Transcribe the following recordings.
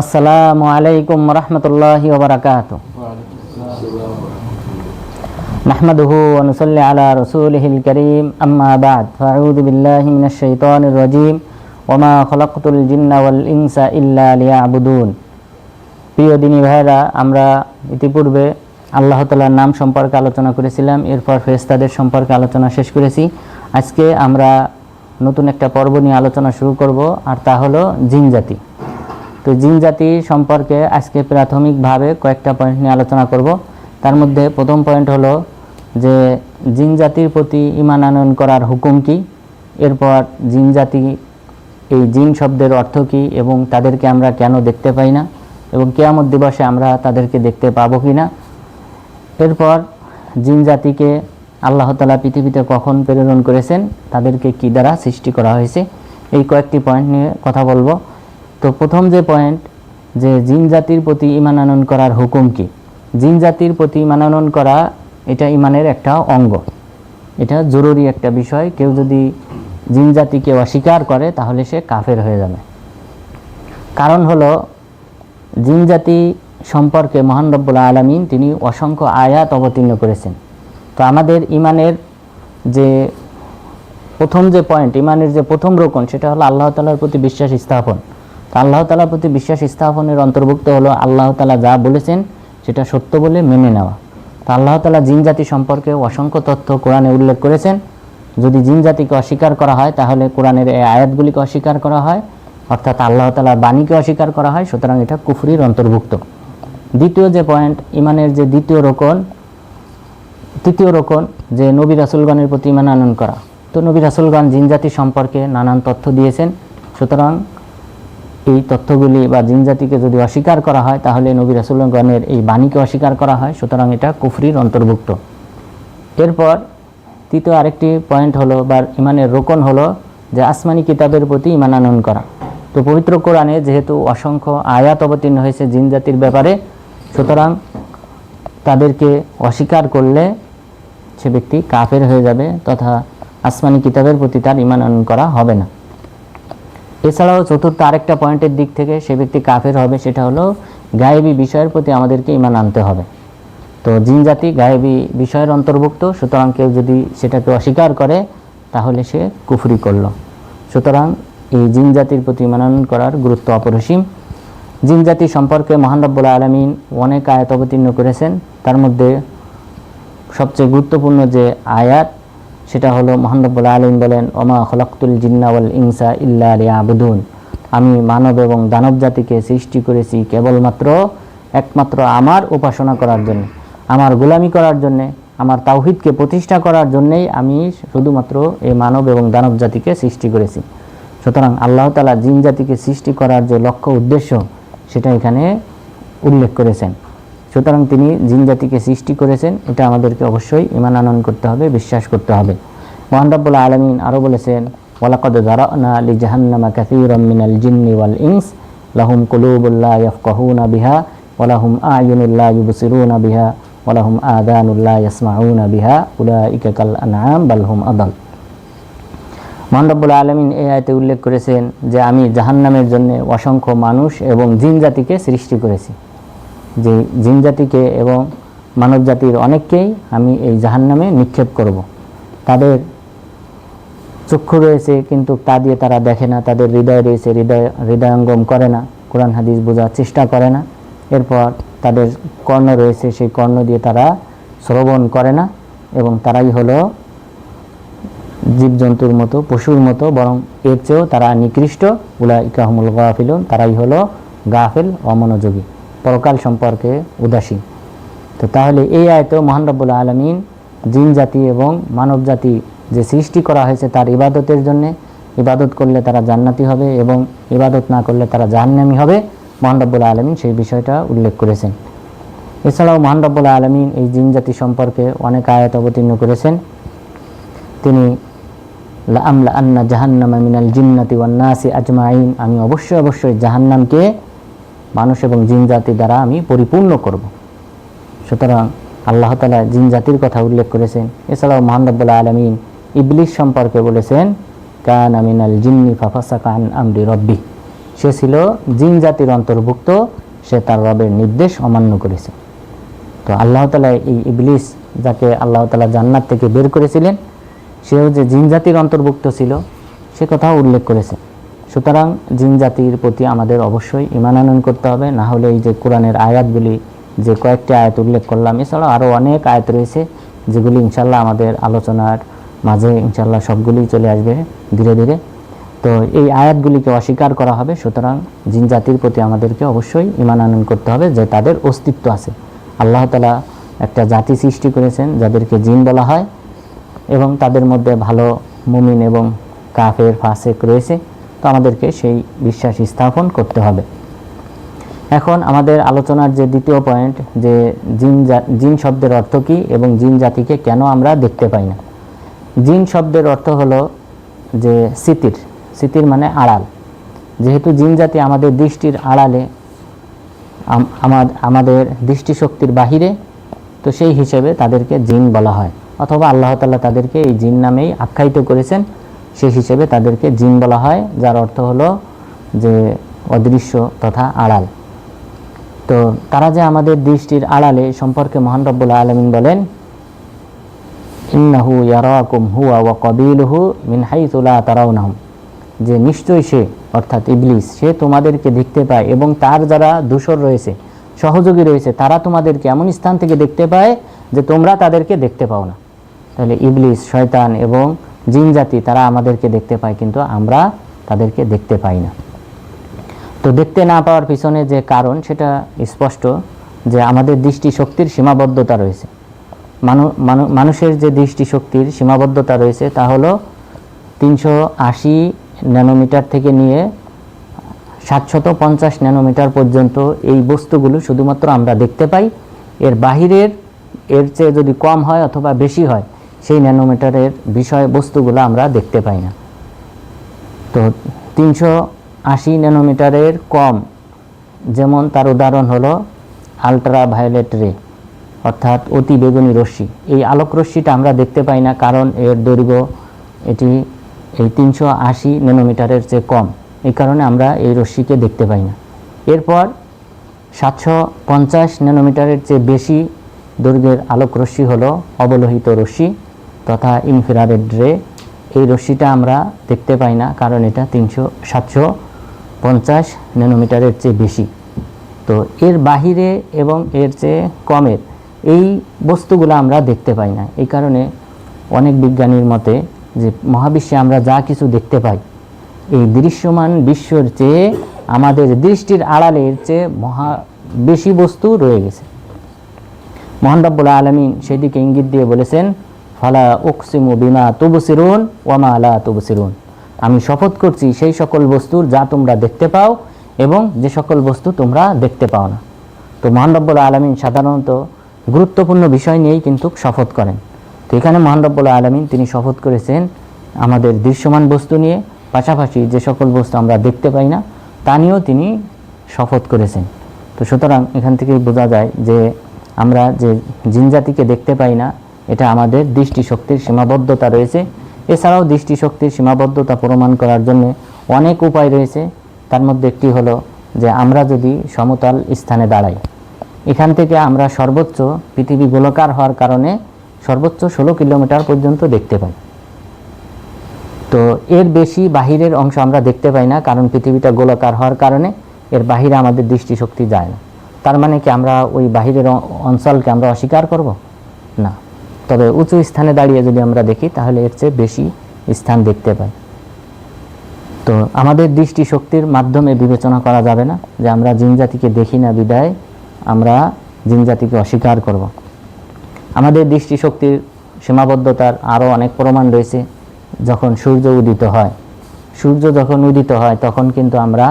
আসসালামু আলাইকুম রহমতুল্লাহি ওবরাকাত نحمده ونصلي على رسوله الكريم أما بعد فأعوذ بالله من الشيطان الرجيم وما خلقت الجن والإنس إلا ليعبدون প্রিয় দিনী ভাইরা আমরা ইতিপূর্বে আল্লাহ তালার নাম সম্পর্কে আলোচনা করেছিলাম এরপর ফেরেস্তাদের সম্পর্কে আলোচনা শেষ করেছি আজকে আমরা নতুন একটা পর্ব নিয়ে আলোচনা শুরু করব, আর তা হলো জিন জাতি। তো জিন জাতি সম্পর্কে আজকে প্রাথমিকভাবে কয়েকটা পয়েন্ট নিয়ে আলোচনা করব। তার মধ্যে প্রথম পয়েন্ট হলো যে জিন জাতির প্রতি ইমান আনয়ন করার হুকুম কি? এরপর জিন জাতি, এই জিন শব্দের অর্থ কী? এবং তাদেরকে আমরা কেন দেখতে পাই না? এবং কেয়ামত দিবসে আমরা তাদেরকে দেখতে পাবো কি না এরপর জিন জাতিকে আল্লাহ তালা পৃথিবীতে কখন প্রেরণ করেছেন, তাদেরকে কি দ্বারা সৃষ্টি করা হয়েছে? এই কয়েকটি পয়েন্ট নিয়ে কথা বলব। তো প্রথম যে পয়েন্ট যে জিন জাতির প্রতি ইমান আনয়ন করার হুকুম কি? জিন জাতির প্রতি ইমান আনয়ন করা, এটা ইমানের একটা অঙ্গ। এটা জরুরি একটা বিষয়। কেউ যদি জিন জাতিকে অস্বীকার করে, তাহলে সে কাফের হয়ে যাবে। কারণ হলো, জিন জাতি সম্পর্কে মহান রব্বুল আলমিন তিনি অসংখ্য আয়াত অবতীর্ণ করেছেন। তো আমাদের ইমানের যে প্রথম যে পয়েন্ট ইমানের যে প্রথম রোকন, সেটা হলো আল্লাহ তালার প্রতি বিশ্বাস স্থাপন। তো আল্লাহ তালার প্রতি বিশ্বাস স্থাপনের অন্তর্ভুক্ত হলো আল্লাহ তালা যা বলেছেন, সেটা সত্য বলে মেনে নেওয়া। তো আল্লাহ তালা জিন জাতি সম্পর্কে অসংখ্য তথ্য কোরআনে উল্লেখ করেছেন। যদি জিন জাতিকে অস্বীকার করা হয়, তাহলে কোরআনের এই আয়াতগুলিকে অস্বীকার করা হয়, অর্থাৎ আল্লাহ তালার বাণীকে অস্বীকার করা হয়, সুতরাং এটা কুফরির অন্তর্ভুক্ত। দ্বিতীয় যে পয়েন্ট ইমানের যে দ্বিতীয় রোকন তৃতীয় রোকন যে নবী রাসুলগণের প্রতি ইমান আনন করা। তো নবী রাসুলগণ জিনজাতি সম্পর্কে নানান তথ্য দিয়েছেন। সুতরাং এই তথ্যগুলি বা জিনজাতিকে যদি অস্বীকার করা হয়, তাহলে নবী রাসুলগণের এই বাণীকে অস্বীকার করা হয়। সুতরাং এটা কুফরির অন্তর্ভুক্ত। এরপর তৃতীয় আরেকটি পয়েন্ট হলো, বা ইমানের রোকন হলো, যে আসমানি কিতাবের প্রতি ইমান আনন করা। তো পবিত্র কোরআনে যেহেতু অসংখ্য আয়াত অবতীর্ণ হয়েছে জিন জাতির ব্যাপারে, সুতরাং তাদেরকে অস্বীকার করলে সে ব্যক্তি কাফের হয়ে যাবে তথা আসমানি কিতাবের প্রতি তার ইমান করা হবে না। এছাড়াও চতুর্থ আরেকটা পয়েন্টের দিক থেকে সে ব্যক্তি কাফের হবে, সেটা হলো গায়েবী বিষয়ের প্রতি আমাদেরকে ইমান আনতে হবে। তো জিন জাতি গায়েবী বিষয়ের অন্তর্ভুক্ত, সুতরাং কেউ যদি সেটাকে অস্বীকার করে, তাহলে সে কুফরি করল। সুতরাং এই জিন জাতির প্রতি মানন করার গুরুত্ব অপরিসীম। জিন জাতি সম্পর্কে মহান রব্বুল আলমিন অনেক আয়াত অবতীর্ণ করেছেন, তার মধ্যে সবচেয়ে গুরুত্বপূর্ণ যে আয়াত, সেটা হলো মহান রব্বুল আলম বলেন, ওমা খলাক্তুল জিন্নাওয়াল ইনসা ইল্লা আলী আবুদুন আমি মানব এবং দানব জাতিকে সৃষ্টি করেছি কেবলমাত্র, একমাত্র আমার উপাসনা করার জন্য, আমার গোলামি করার জন্যে, আমার তাওহিদকে প্রতিষ্ঠা করার জন্যেই আমি শুধুমাত্র এই মানব এবং দানব জাতিকে সৃষ্টি করেছি। সুতরাং আল্লাহ তালা জিন জাতিকে সৃষ্টি করার যে লক্ষ্য উদ্দেশ্য, সেটা এখানে উল্লেখ করেছেন। সুতরাং তিনি জিন জাতিকে সৃষ্টি করেছেন, এটা আমাদেরকে অবশ্যই ইমান আনয়ন করতে হবে, বিশ্বাস করতে হবে। মোহান আলমিন আরও বলেছেন, ওয়ালাকদ জাহান্নামা মিনাল বিহা আলমিন এই আয়তে উল্লেখ করেছেন যে, আমি জাহান্নামের জন্য অসংখ্য মানুষ এবং জিন জাতিকে সৃষ্টি করেছি। যে জিন জাতিকে এবং মানব জাতির অনেককেই আমি এই জাহান্নামে নিক্ষেপ করব। তাদের চক্ষু রয়েছে কিন্তু তা দিয়ে তারা দেখে না, তাদের হৃদয় রয়েছে, হৃদয়, হৃদয়ঙ্গম করে না, কোরআন, হাদিস বোঝার চেষ্টা করে না। এরপর তাদের কর্ণ রয়েছে, সেই কর্ণ দিয়ে তারা শ্রবণ করে না এবং তারাই হলো জীবজন্তুর মতো, পশুর মতো, বরং এর চেয়েও তারা নিকৃষ্ট। উলা ইকাহমুল গাফিলুন, তারাই হলো গাফিল, অমনোযোগী। পরকাল সম্পর্কে উদাসীন তো তাহলে এই আয়তেও মহান রব্বুল আলমিন জিন জাতি এবং মানব জাতি যে সৃষ্টি করা হয়েছে তার ইবাদতের জন্যে ইবাদত করলে তারা জান্নাতি হবে এবং ইবাদত না করলে তারা জাহান্নামি হবে। মহান রব্বুল আলমিন সেই বিষয়টা উল্লেখ করেছেন। এছাড়াও মহান রব্বুল আলমিন এই জিন জাতি সম্পর্কে অনেক আয়াত অবতীর্ণ করেছেন। তিনি আমলা আন্না জাহান্নামা মিনাল জিন্নাতি ওয়ান্নাসি আজমাইন আমি অবশ্যই অবশ্যই জাহান্নামকে মানুষ এবং জিন জাতি দ্বারা আমি পরিপূর্ণ করব। সুতরাং আল্লাহ তালা জিন জাতির কথা উল্লেখ করেছেন। এছাড়াও মহান রব্বুল্লাহ আলমিন ইবলিশ সম্পর্কে বলেছেন, কানা মিনাল জিন্নি ফাফাসাকা আন আমরি রব্বি। সে ছিল জিন জাতির অন্তর্ভুক্ত, সে তার রবের নির্দেশ অমান্য করেছে। তো আল্লাহ তালা এই ইবলিস যাকে আল্লাহ তালা জান্নাত থেকে বের করেছিলেন, সেও যে জিন জাতির অন্তর্ভুক্ত ছিল, সে কথাও উল্লেখ করেছে। সুতরাং জিন জাতির প্রতি আমাদের অবশ্যই ইমান আনয়ন করতে হবে। না হলে এই যে কোরআনের আয়াতগুলি, যে কয়েকটি আয়াত উল্লেখ করলাম, এছাড়াও আরও অনেক আয়াত রয়েছে, যেগুলি ইনশাল্লাহ আমাদের আলোচনার মাঝে ইনশাল্লাহ সবগুলি চলে আসবে ধীরে ধীরে। তো এই আয়াতগুলিকে অস্বীকার করা হবে, সুতরাং জিন জাতির প্রতি আমাদেরকে অবশ্যই ইমান আনয়ন করতে হবে যে তাদের অস্তিত্ব আছে। আল্লাহ তালা একটা জাতি সৃষ্টি করেছেন যাদেরকে জিন বলা হয় এবং তাদের মধ্যে ভালো মুমিন এবং কাফের, ফাসেক রয়েছে। আমাদেরকে সেই বিশ্বাস স্থাপন করতে হবে। এখন আমাদের আলোচনার যে দ্বিতীয় পয়েন্ট যে জিন জিন শব্দের অর্থ কী এবং জিন জাতিকে কেন আমরা দেখতে পাই না? জিন শব্দের অর্থ হলো যে স্মৃতির স্মৃতির মানে আড়াল। যেহেতু জিন জাতি আমাদের দৃষ্টির আড়ালে আম- আমাদের দৃষ্টিশক্তির বাহিরে, তো সেই হিসেবে তাদেরকে জিন বলা হয়। অথবা আল্লাহ তাআলা তাদেরকে এই জিন নামেই আখ্যায়িত করেছেন সেই হিসেবে তাদেরকে জিন বলা হয়, যার অর্থ হলো যে অদৃশ্য তথা আড়াল। তো তারা যে আমাদের দৃষ্টির আড়ালে সম্পর্কে মহান রব্বুল আলমিন বলেন, ইন্নাহু ইয়ারাকুম হুয়া ওয়া কবিলহু মিন হাইতু তারাউনাহুম। যে নিশ্চয়ই সে, অর্থাৎ ইবলিস, সে তোমাদেরকে দেখতে পায় এবং তার যারা দূষর রয়েছে, সহযোগী রয়েছে, তারা তোমাদেরকে এমন স্থান থেকে দেখতে পায় যে তোমরা তাদেরকে দেখতে পাও না। তাহলে ইবলিস, শয়তান এবং জিন জাতি, তারা আমাদেরকে দেখতে পায়, কিন্তু আমরা তাদেরকে দেখতে পাই না। তো দেখতে না পাওয়ার পিছনে যে কারণ, সেটা স্পষ্ট যে আমাদের দৃষ্টিশক্তির সীমাবদ্ধতা রয়েছে। মানু- মানু- মানুষের যে দৃষ্টিশক্তির সীমাবদ্ধতা রয়েছে, তা হলো তিনশো আশি ন্যানোমিটার থেকে নিয়ে সাতশত পঞ্চাশ ন্যানোমিটার পর্যন্ত এই বস্তুগুলো শুধুমাত্র আমরা দেখতে পাই। এর বাহিরের, এর চেয়ে যদি কম হয় অথবা বেশি হয় সেই ন্যানোমিটারের বিষয় বস্তুগুলো আমরা দেখতে পাই না। তো তিনশো আশি ন্যানোমিটারের কম, যেমন তার উদাহরণ হলো আলট্রা ভায়োলেট রে অর্থাৎ অতি বেগুনি রশ্মি। এই আলোক রশ্মিটা আমরা দেখতে পাই না, কারণ এর দৈর্ঘ্য এটি এই তিনশো আশি ন্যানোমিটারের চেয়ে কম। এই কারণে আমরা এই রশ্মিকে দেখতে পাই না। এরপর সাতশো পঞ্চাশ ন্যানোমিটারের চেয়ে বেশি দৈর্ঘ্যের আলোক রশ্মি হলো অবলোহিত রশ্মি। তথা ইনফ্রারেড রে, এই রশ্মিটা আমরা দেখতে পাই না, কারণ এটা তিনশো সাতশো পঞ্চাশ ন্যানোমিটারের চেয়ে বেশি। তো এর বাহিরে এবং এর চেয়ে কমের এই বস্তুগুলো আমরা দেখতে পাই না। এই কারণে অনেক বিজ্ঞানীর মতে যে মহাবিশ্বে আমরা যা কিছু দেখতে পাই, এই দৃশ্যমান বিশ্বর চেয়ে আমাদের দৃষ্টির আড়ালের চেয়ে মহা বেশি বস্তু রয়ে গেছে। মহান রব্বুল আলমিন সেদিকে ইঙ্গিত দিয়ে বলেছেন ফালা উকসিমু বিমা তুবসিরুন ওয়ামা আলা তুবসিরুন। আমি শপথ করছি সেই সকল বস্তুর যা তোমরা দেখতে পাও এবং যে সকল বস্তু তোমরা দেখতে পাও না। তো মহান রব্বুল আলমিন সাধারণত গুরুত্বপূর্ণ বিষয় নিয়েই কিন্তু শপথ করেন। তো এখানে মহান রব্বুল আলমিন তিনি শপথ করেছেন আমাদের দৃশ্যমান বস্তু নিয়ে, পাশাপাশি যে সকল বস্তু আমরা দেখতে পাই না, তা নিয়েও তিনি শপথ করেছেন। তো সুতরাং এখান থেকেই বোঝা যায় যে আমরা যে জিনজাতিকে দেখতে পাই না এটা আমাদের দৃষ্টিশক্তির সীমাবদ্ধতা রয়েছে। এছাড়াও দৃষ্টিশক্তির সীমাবদ্ধতা প্রমাণ করার জন্য অনেক উপায় রয়েছে। তার মধ্যে একটি হলো যে আমরা যদি সমতল স্থানে দাঁড়াই, এখান থেকে আমরা সর্বোচ্চ পৃথিবী গোলকার হওয়ার কারণে সর্বোচ্চ ষোলো কিলোমিটার পর্যন্ত দেখতে পাই। তো এর বেশি বাহিরের অংশ আমরা দেখতে পাই না, কারণ পৃথিবীটা গোলাকার হওয়ার কারণে এর বাহিরে আমাদের দৃষ্টিশক্তি যায় না। তার মানে কি আমরা ওই বাহিরের অঞ্চলকে আমরা অস্বীকার করব? না। তবে উঁচু স্থানে দাঁড়িয়ে যদি আমরা দেখি, তাহলে এর চেয়ে বেশি স্থান দেখতে পাই। তো আমাদের দৃষ্টিশক্তির মাধ্যমে বিবেচনা করা যাবে না যে আমরা জিনজাতিকে দেখি না বিদায়, আমরা জিনজাতিকে অস্বীকার করব। আমাদের দৃষ্টিশক্তির সীমাবদ্ধতার আরও অনেক প্রমাণ রয়েছে। যখন সূর্য উদিত হয়, সূর্য যখন উদিত হয়, তখন কিন্তু আমরা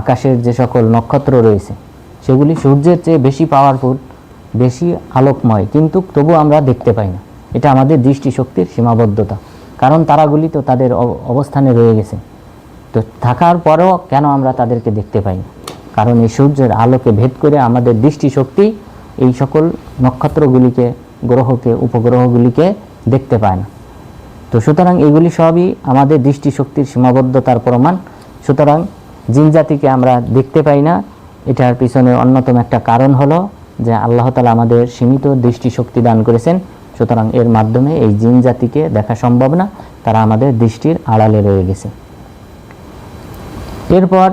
আকাশের যে সকল নক্ষত্র রয়েছে, সেগুলি সূর্যের চেয়ে বেশি পাওয়ারফুল বেশি আলোকময়, কিন্তু তবু আমরা দেখতে পাই না। এটা আমাদের দৃষ্টিশক্তির সীমাবদ্ধতা। কারণ তারাগুলি তো তাদের অব- অবস্থানে রয়ে গেছে। তো থাকার পরেও কেন আমরা তাদেরকে দেখতে পাই না? কারণ এই সূর্যের আলোকে ভেদ করে আমাদের দৃষ্টিশক্তি এই সকল নক্ষত্রগুলিকে, গ্রহকে, উপগ্রহগুলিকে দেখতে পায় না। তো সুতরাং এগুলি সবই আমাদের দৃষ্টিশক্তির সীমাবদ্ধতার প্রমাণ। সুতরাং জিন জাতিকে আমরা দেখতে পাই না। এটার পিছনে অন্যতম একটা কারণ হলো যে আল্লাহ তালা আমাদের সীমিত দৃষ্টিশক্তি দান করেছেন, সুতরাং এর মাধ্যমে এই জিন জাতিকে দেখা সম্ভব না, তারা আমাদের দৃষ্টির আড়ালে রয়ে গেছে। এরপর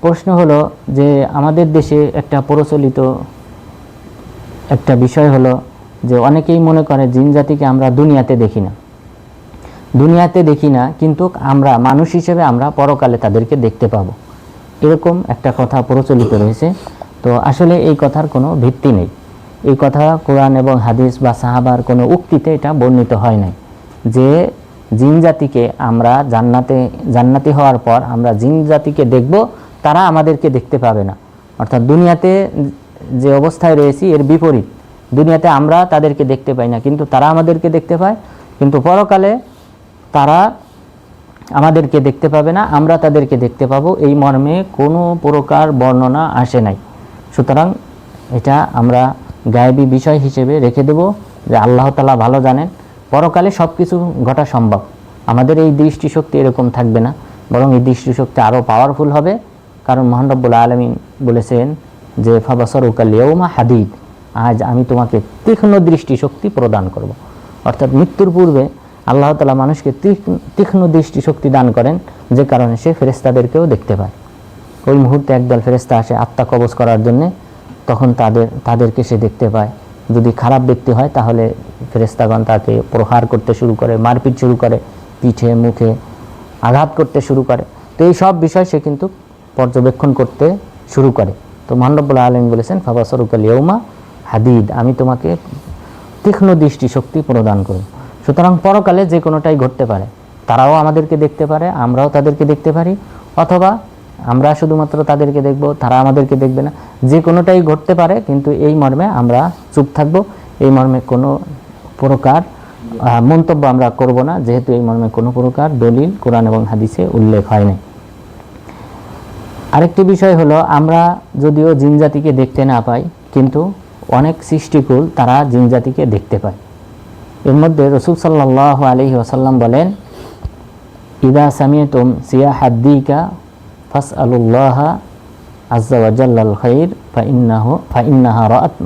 প্রশ্ন হলো যে আমাদের দেশে একটা প্রচলিত একটা বিষয় হলো যে অনেকেই মনে করে জিন জাতিকে আমরা দুনিয়াতে দেখি না। দুনিয়াতে দেখি না, কিন্তু আমরা মানুষ হিসেবে আমরা পরকালে তাদেরকে দেখতে পাবো। এরকম একটা কথা প্রচলিত রয়েছে। তো আসলে এই কথার কোনো ভিত্তি নেই। এই কথা কোরআন এবং হাদিস বা সাহাবার কোনো উক্তিতে এটা বর্ণিত হয় নাই। যে জিন জাতিকে আমরা জান্নাতে, জান্নাতি হওয়ার পর আমরা জিন জাতিকে দেখব, তারা আমাদেরকে দেখতে পাবে না। অর্থাৎ দুনিয়াতে যে অবস্থায় রয়েছি, এর বিপরীত। দুনিয়াতে আমরা তাদেরকে দেখতে পাই না, কিন্তু তারা আমাদেরকে দেখতে পায়। কিন্তু পরকালে তারা আমাদেরকে দেখতে পাবে না, আমরা তাদেরকে দেখতে পাবো। এই মর্মে কোনো প্রকার বর্ণনা আসে নাই। সুতরাং এটা আমরা গায়েবী বিষয় হিসেবে রেখে দেব যে আল্লাহ তালা ভালো জানেন। পরকালে সব কিছু ঘটা সম্ভব। আমাদের এই দৃষ্টিশক্তি এরকম থাকবে না। বরং এই দৃষ্টিশক্তি আরও পাওয়ারফুল হবে। কারণ মোহানরবুল্লা আলমিন বলেছেন যে ফাবাসর উকালিয়মা হাদিদ আজ আমি তোমাকে তীক্ষ্ণ দৃষ্টিশক্তি প্রদান করব। অর্থাৎ মৃত্যুর পূর্বে আল্লাহ তালা মানুষকে তীক্ষ্ণ- তীক্ষ্ণ দৃষ্টিশক্তি দান করেন, যে কারণে সে ফেরেস্তাদেরকেও দেখতে পায়। ওই মুহূর্তে একদল ফেরেস্তা আসে আত্মা কবজ করার জন্যে, তখন তাদের, তাদেরকে সে দেখতে পায়। যদি খারাপ ব্যক্তি হয়, তাহলে ফেরেস্তাগণ তাকে প্রহার করতে শুরু করে, মারপিট শুরু করে, পিঠে, মুখে আঘাত করতে শুরু করে। তো এই সব বিষয় সে কিন্তু পর্যবেক্ষণ করতে শুরু করে। তো মহানবুল্লাহ আলম বলেছেন ফাবা সরুকাল ইয়ৌমা হাদিদ আমি তোমাকে তীক্ষ্ণ দৃষ্টিশক্তি প্রদান করি সুতরাং পরকালে যে কোনোটাই ঘটতে পারে, তারাও আমাদেরকে দেখতে পারে, আমরাও তাদেরকে দেখতে পারি, অথবা আমরা শুধুমাত্র তাদেরকে দেখব, তারা আমাদেরকে দেখবে না। যে কোনোটাই ঘটতে পারে, কিন্তু এই মর্মে আমরা চুপ থাকব। এই মর্মে কোনো প্রকার মন্তব্য আমরা করব না, যেহেতু এই মর্মে কোনো প্রকার দলিল, কোরআন এবং হাদিসে উল্লেখ হয় নাই। আরেকটি বিষয় হলো, আমরা যদিও জিন জাতিকে দেখতে না পাই, কিন্তু অনেক সৃষ্টিকুল তারা জিন জাতিকে দেখতে পায়। এর মধ্যে রসুল সাল্লাহ আলহি ওসাল্লাম বলেন, ইদা সামিয়তুম সিয়া হাদ্দিকা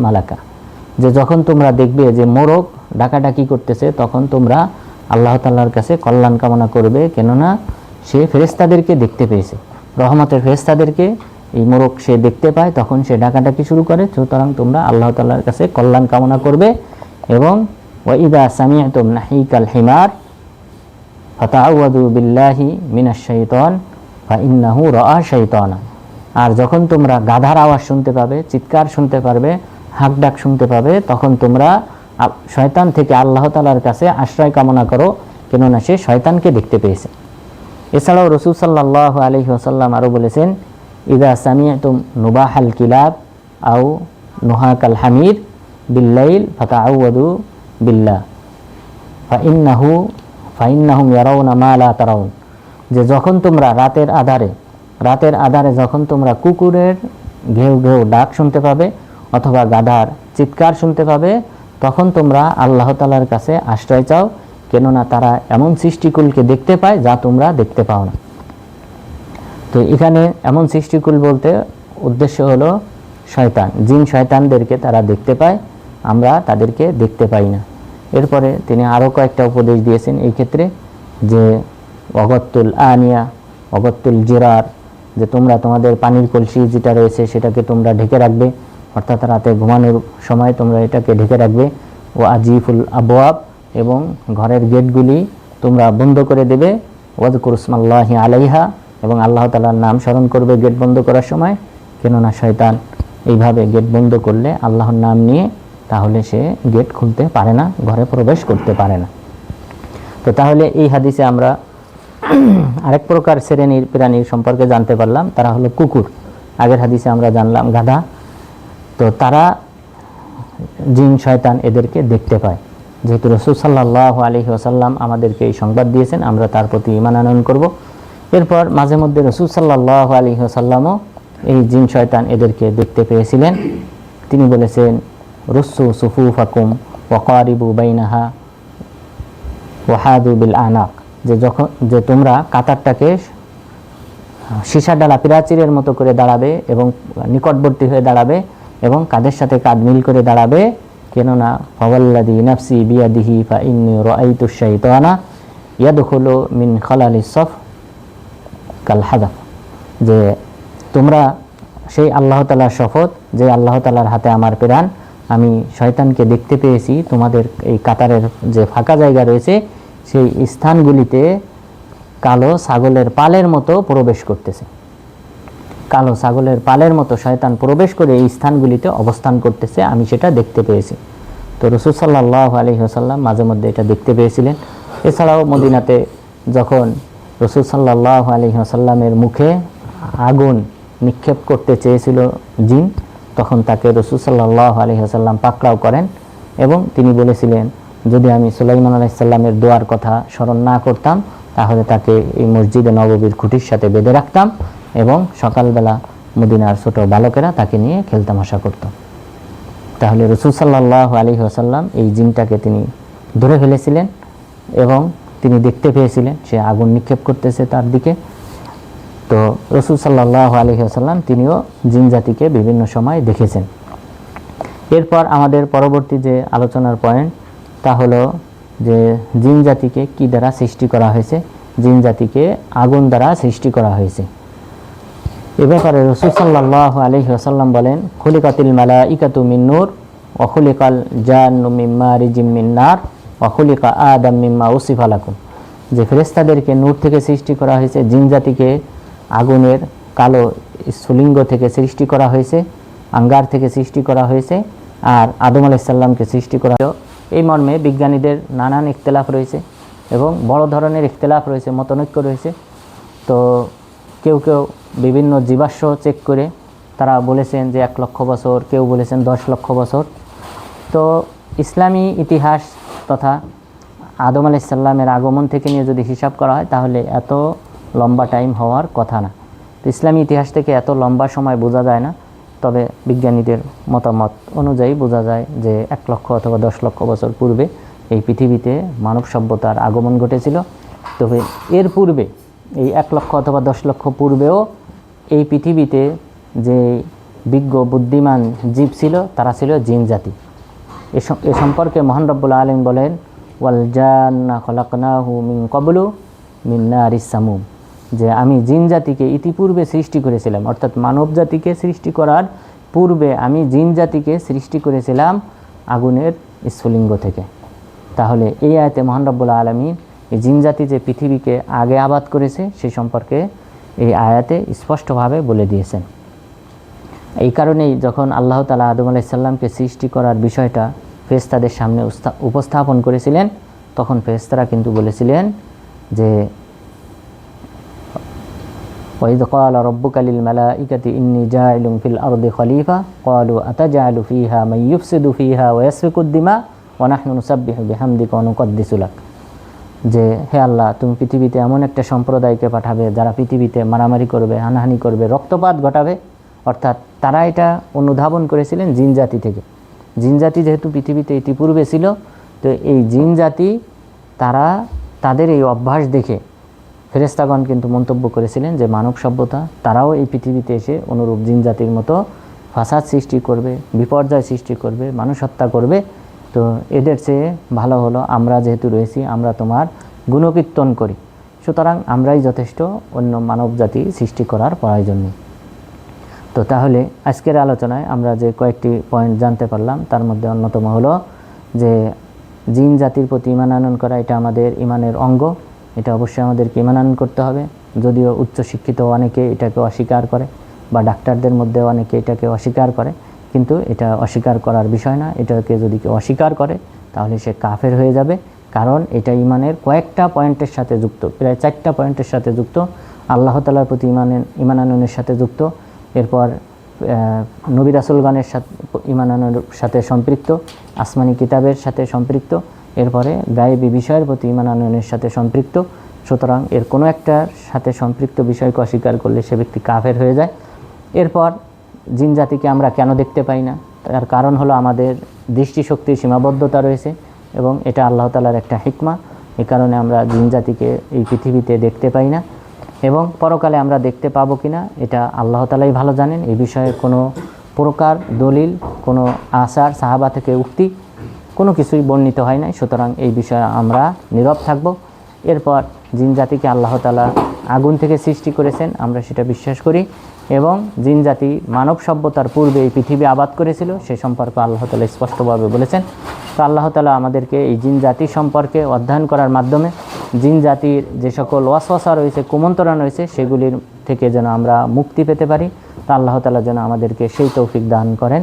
মালাকা। যে যখন তোমরা দেখবে যে মোরগ ডাকাডাকি করতেছে, তখন তোমরা আল্লাহ তাল্লাহর কাছে কল্যাণ কামনা করবে, কেননা সে ফেরেস্তাদেরকে দেখতে পেয়েছে। রহমতের ফেরেস্তাদেরকে এই মোরগ সে দেখতে পায়, তখন সে ডাকাডাকি শুরু করে। সুতরাং তোমরা আল্লাহ তাল্লাহর কাছে কল্যাণ কামনা করবে এবং ওয়াইদা সামিয়াতুম নাহিকাল হিমার ফাতাউয়াদু বিল্লাহি মিনাশ ফাইন্নাহু রাআ শাইতানা। আর যখন তোমরা গাধার আওয়াজ শুনতে পাবে, চিৎকার শুনতে পারবে হাঁক ডাক শুনতে পাবে, তখন তোমরা শয়তান থেকে আল্লাহ তালার কাছে আশ্রয় কামনা করো, কেননা সে শয়তানকে দেখতে পেয়েছে। এছাড়াও রসুল সাল্লাহ আলহি আসাল্লাম আরও বলেছেন, ইদা সামিয়াতুম নুবাহাল কিলাব আউ নুহাকাল হামির বিল্লাইল ফাতা আউয়াদু বিল্লাহ। ফাইন্নাহু ফাইন্নাহুম ইয়ারাউনা মা লা তারাউন। যে যখন তোমরা রাতের আধারে রাতের আধারে যখন তোমরা কুকুরের ঘেউ ঘেউ ডাক শুনতে পাবে অথবা গাধার চিৎকার শুনতে পাবে, তখন তোমরা আল্লাহ তালার কাছে আশ্রয় চাও, কেননা তারা এমন সৃষ্টিকুলকে দেখতে পায় যা তোমরা দেখতে পাও না। তো এখানে এমন সৃষ্টিকুল বলতে উদ্দেশ্য হলো শয়তান। জিন শয়তানদেরকে তারা দেখতে পায়, আমরা তাদেরকে দেখতে পাই না। এরপরে তিনি আরও কয়েকটা উপদেশ দিয়েছেন এই ক্ষেত্রে যে অগত্তুল আনিয়া অগত্তুল জিরার, যে তোমরা তোমাদের পানির কলসি যেটা রয়েছে সেটাকে তোমরা ঢেকে রাখবে। অর্থাৎ রাতে ঘুমানোর সময় তোমরা এটাকে ঢেকে রাখবে। ও আজিফুল আবওয়াব এবং ঘরের গেটগুলি তোমরা বন্ধ করে দেবে। ওয়াজকুর উসমাল্লাহি আলাইহা এবং আল্লাহ তালার নাম স্মরণ করবে গেট বন্ধ করার সময়। কেননা শয়তান এইভাবে গেট বন্ধ করলে আল্লাহর নাম নিয়ে তাহলে সে গেট খুলতে পারে না, ঘরে প্রবেশ করতে পারে না। তো তাহলে এই হাদিসে আমরা আরেক প্রকার শ্রেণির প্রাণীর সম্পর্কে জানতে পারলাম, তারা হলো কুকুর। আগের হাদিসে আমরা জানলাম গাধা। তো তারা জিন, শয়তান এদেরকে দেখতে পায়। যেহেতু রসুল সাল্লাহ আলহি আসাল্লাম আমাদেরকে এই সংবাদ দিয়েছেন, আমরা তার প্রতি ইমান আনয়ন করব। এরপর মাঝে মধ্যে রসুল সাল্লাহ আলহি আসাল্লামও এই জিন, শয়তান এদেরকে দেখতে পেয়েছিলেন। তিনি বলেছেন রুসু সুফু ফাকুম ওয়াকারিবু বাইনাহা ওয়াহাদু বিল আনাক। যে যখন, যে তোমরা কাতারটাকে সীসা ডালা প্রাচীরের মতো করে দাঁড়াবে এবং নিকটবর্তী হয়ে দাঁড়াবে এবং কাদের সাথে কাঁধ মিল করে দাঁড়াবে, কেননা ফওয়াল্লাদি নাফসি বিয়াদিহি ফা ইন্নি রাআইতু শাইতানা ইয়াদখুলু মিন খালালি সফ কাল হাদাফ যে তোমরা সেই আল্লাহ তালার শপথ, যে আল্লাহ তালার হাতে আমার প্রাণ, আমি শয়তানকে দেখতে পেয়েছি, তোমাদের এই কাতারের যে ফাঁকা জায়গা রয়েছে সেই স্থানগুলিতে কালো ছাগলের পালের মতো প্রবেশ করতেছে। কালো ছাগলের পালের মতো শয়তান প্রবেশ করে এই স্থানগুলিতে অবস্থান করতেছে, আমি সেটা দেখতে পেয়েছি। তো রসুল সাল্লাহ আলী হাসাল্লাম মাঝে মধ্যে এটা দেখতে পেয়েছিলেন। এছাড়াও মদিনাতে যখন রসুল সাল্লাহ আলী হাসাল্লামের মুখে আগুন নিক্ষেপ করতে চেয়েছিল জিন, তখন তাকে রসুল সাল্লাহ আলী হাসাল্লাম পাকড়াও করেন এবং তিনি বলেছিলেন যদি আমি সুলাইমান আলাইসাল্লামের দোয়ার কথা স্মরণ না করতাম, তাহলে তাকে এই মসজিদে নববীর খুঁটির সাথে বেঁধে রাখতাম এবং সকালবেলা মদিনার ছোট বালকেরা তাকে নিয়ে খেলতামাশা করত। তাহলে রসুল সাল্লাহ আলী আসাল্লাম এই জিনটাকে তিনি ধরে ফেলেছিলেন এবং তিনি দেখতে পেয়েছিলেন, সে আগুন নিক্ষেপ করতেছে তার দিকে। তো রসুল সাল্লাহ আলী আসাল্লাম তিনিও জিন জাতিকে বিভিন্ন সময় দেখেছেন। এরপর আমাদের পরবর্তী যে আলোচনার পয়েন্ট তা হলো যে জিন জাতিকে কি দ্বারা সৃষ্টি করা হয়েছে? জিন জাতিকে আগুন দ্বারা সৃষ্টি করা হয়েছে। এ ব্যাপারে রসুল সাল্লাহ আলহি আসাল্লাম বলেন, খুলিকাতিল মালা ইকাতু মিন্নুর অখুলিকাল রিজিম মিন্নার অখুলিকা আদাম মিম্মা ওসিফ আলাকুম যে ফেরেস্তাদেরকে নূর থেকে সৃষ্টি করা হয়েছে, জিন জাতিকে আগুনের কালো স্ফুলিঙ্গ থেকে সৃষ্টি করা হয়েছে, আঙ্গার থেকে সৃষ্টি করা হয়েছে, আর আদম আলাইসাল্লামকে সৃষ্টি করা হয়েছে। এই মর্মে বিজ্ঞানীদের নানান ইখতলাফ রয়েছে এবং বড় ধরনের ইখতলাফ রয়েছে, মতনৈক্য রয়েছে। তো কেউ কেউ বিভিন্ন জীবাশ্ম চেক করে তারা বলেছেন যে এক লক্ষ বছর, কেউ বলেছেন দশ লক্ষ বছর। তো ইসলামী ইতিহাস তথা আদম আলাইসাল্লামের আগমন থেকে নিয়ে যদি হিসাব করা হয়, তাহলে এত লম্বা টাইম হওয়ার কথা না। তো ইসলামী ইতিহাস থেকে এত লম্বা সময় বোঝা যায় না। তবে বিজ্ঞানীদের মতামত অনুযায়ী বোঝা যায় যে এক লক্ষ অথবা দশ লক্ষ বছর পূর্বে এই পৃথিবীতে মানব সভ্যতার আগমন ঘটেছিল। তবে এর পূর্বে, এই এক লক্ষ অথবা দশ লক্ষ পূর্বেও এই পৃথিবীতে যে বিজ্ঞ বুদ্ধিমান জীব ছিল, তারা ছিল জিন জাতি। এ সম্পর্কে মহান রব্বুল আলম বলেন, ওয়াল জান্না খলাকনাহু মিন কবলু মিন নারিস সামুম। যে আমি জিন জাতিকে ইতিপূর্বে সৃষ্টি করেছিলাম, অর্থাৎ মানব জাতিকে সৃষ্টি করার পূর্বে আমি জিন জাতিকে সৃষ্টি করেছিলাম আগুনের স্ফুলিঙ্গ থেকে। তাহলে এই আয়তে মহান রব্বুল আলমী এই জিন জাতি যে পৃথিবীকে আগে আবাদ করেছে, সে সম্পর্কে এই আয়াতে স্পষ্টভাবে বলে দিয়েছেন। এই কারণেই যখন আল্লাহ তালা আদম আলাইসাল্লামকে সৃষ্টি করার বিষয়টা ফেরেস্তাদের সামনে উপস্থাপন করেছিলেন, তখন ফেরেস্তারা কিন্তু বলেছিলেন যে وإذ قال ربك للملائكة إني جاعل في الأرض خليفة قالوا أتجعل فيها من يفسد فيها ويسفك الدماء ونحن نسبح بحمدك ونقدس لك যে হে আল্লাহ তুমি পৃথিবীতে এমন একটা সম্প্রদায়কে পাঠাবে যারা পৃথিবীতে মারামারি করবে হানাহানি করবে রক্তপাত ঘটাবে অর্থাৎ তারা এটা অনুধাবন করেছিলেন জিন জাতি থেকে জিন জাতি যেহেতু পৃথিবীতে ইতিপূর্বে ছিল তো এই জিন জাতি তারা তাদের এই অভ্যাস দেখে ফেরেস্তাগণ কিন্তু মন্তব্য করেছিলেন যে মানব সভ্যতা, তারাও এই পৃথিবীতে এসে অনুরূপ জিন জাতির মতো ফাসাদ সৃষ্টি করবে, বিপর্যয় সৃষ্টি করবে, মানুষ হত্যা করবে। তো এদের চেয়ে ভালো হলো, আমরা যেহেতু রয়েছি, আমরা তোমার গুণকীর্তন করি। সুতরাং আমরাই যথেষ্ট অন্য মানব জাতি সৃষ্টি করার প্রয়োজন নেই। তো তাহলে আজকের আলোচনায় আমরা যে কয়েকটি পয়েন্ট জানতে পারলাম, তার মধ্যে অন্যতম হলো যে জিন জাতির প্রতি ইমান আনয়ন করা, এটা আমাদের ইমানের অঙ্গ। এটা অবশ্যই আমাদেরকে ইমান করতে হবে। যদিও উচ্চশিক্ষিত অনেকে এটাকে অস্বীকার করে বা ডাক্তারদের মধ্যে অনেকে এটাকে অস্বীকার করে, কিন্তু এটা অস্বীকার করার বিষয় না। এটাকে যদি কেউ অস্বীকার করে, তাহলে সে কাফের হয়ে যাবে। কারণ এটা ইমানের কয়েকটা পয়েন্টের সাথে যুক্ত, প্রায় চারটা পয়েন্টের সাথে যুক্ত। আল্লাহ তালার প্রতি ইমানের ইমান আনয়নের সাথে যুক্ত। এরপর নবী রাসুলগণের সাথে ইমানানোর সাথে সম্পৃক্ত, আসমানি কিতাবের সাথে সম্পৃক্ত। এরপরে গায়েবী বিষয়ের প্রতি ইমান আনয়নের সাথে সম্পৃক্ত। সুতরাং এর কোনো একটার সাথে সম্পৃক্ত বিষয়কে অস্বীকার করলে সে ব্যক্তি কাফের হয়ে যায়। এরপর জিন জাতিকে আমরা কেন দেখতে পাই না? তার কারণ হলো আমাদের দৃষ্টিশক্তির সীমাবদ্ধতা রয়েছে এবং এটা আল্লাহ তালার একটা হিকমা। এ কারণে আমরা জিন জাতিকে এই পৃথিবীতে দেখতে পাই না। এবং পরকালে আমরা দেখতে পাবো কি না এটা আল্লাহ তালাই ভালো জানেন। এই বিষয়ে কোনো প্রকার দলিল, কোনো আসার সাহাবা থেকে উক্তি কোনো কিছুই বর্ণিত হয় নাই। সুতরাং এই বিষয়ে আমরা নীরব থাকব। এরপর জিন জাতিকে আল্লাহ তালা আগুন থেকে সৃষ্টি করেছেন, আমরা সেটা বিশ্বাস করি। এবং জিন জাতি মানব সভ্যতার পূর্বে এই পৃথিবী আবাদ করেছিল, সে সম্পর্কে আল্লাহ তালা স্পষ্টভাবে বলেছেন। তো আল্লাহ তালা আমাদেরকে এই জিন জাতি সম্পর্কে অধ্যয়ন করার মাধ্যমে জিন জাতির যে সকল ওয়াসওয়াসা রয়েছে, কুমন্তরণ রয়েছে, সেগুলির থেকে যেন আমরা মুক্তি পেতে পারি। তা আল্লাহ তালা যেন আমাদেরকে সেই তৌফিক দান করেন।